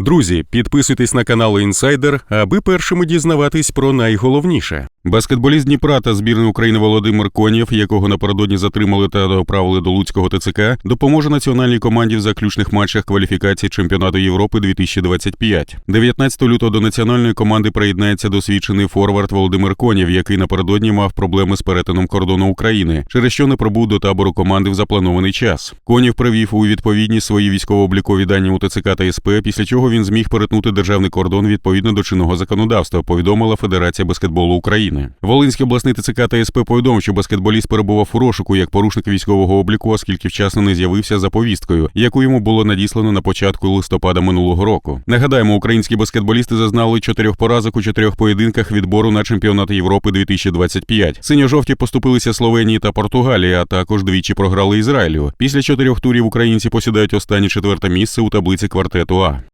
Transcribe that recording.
Друзі, підписуйтесь на канал Інсайдер, аби першими дізнаватись про найголовніше. Баскетболіст Дніпра та збірної України Володимир Конєв, якого напередодні затримали та доправили до Луцького ТЦК, допоможе національній команді в заключних матчах кваліфікації чемпіонату Європи 2025. 19 лютого до національної команди приєднається досвідчений форвард Володимир Конєв, який напередодні мав проблеми з перетином кордону України, через що не прибув до табору команди в запланований час. Конєв привів у відповідність свої військово-облікові дані у ТЦК та СП, після чого він зміг перетнути державний кордон відповідно до чинного законодавства, повідомила Федерація баскетболу України. Волинський обласний ТЦК та СП повідомив, що баскетболіст перебував у розшуку як порушник військового обліку, оскільки вчасно не з'явився за повісткою, яку йому було надіслано на початку листопада минулого року. Нагадаємо, українські баскетболісти зазнали чотирьох поразок у чотирьох поєдинках відбору на чемпіонат Європи 2025. Синьо-жовті поступилися Словенії та Португалії, а також двічі програли Ізраїлю. Після чотирьох турів українці посідають останнє четверте місце у таблиці квартету А.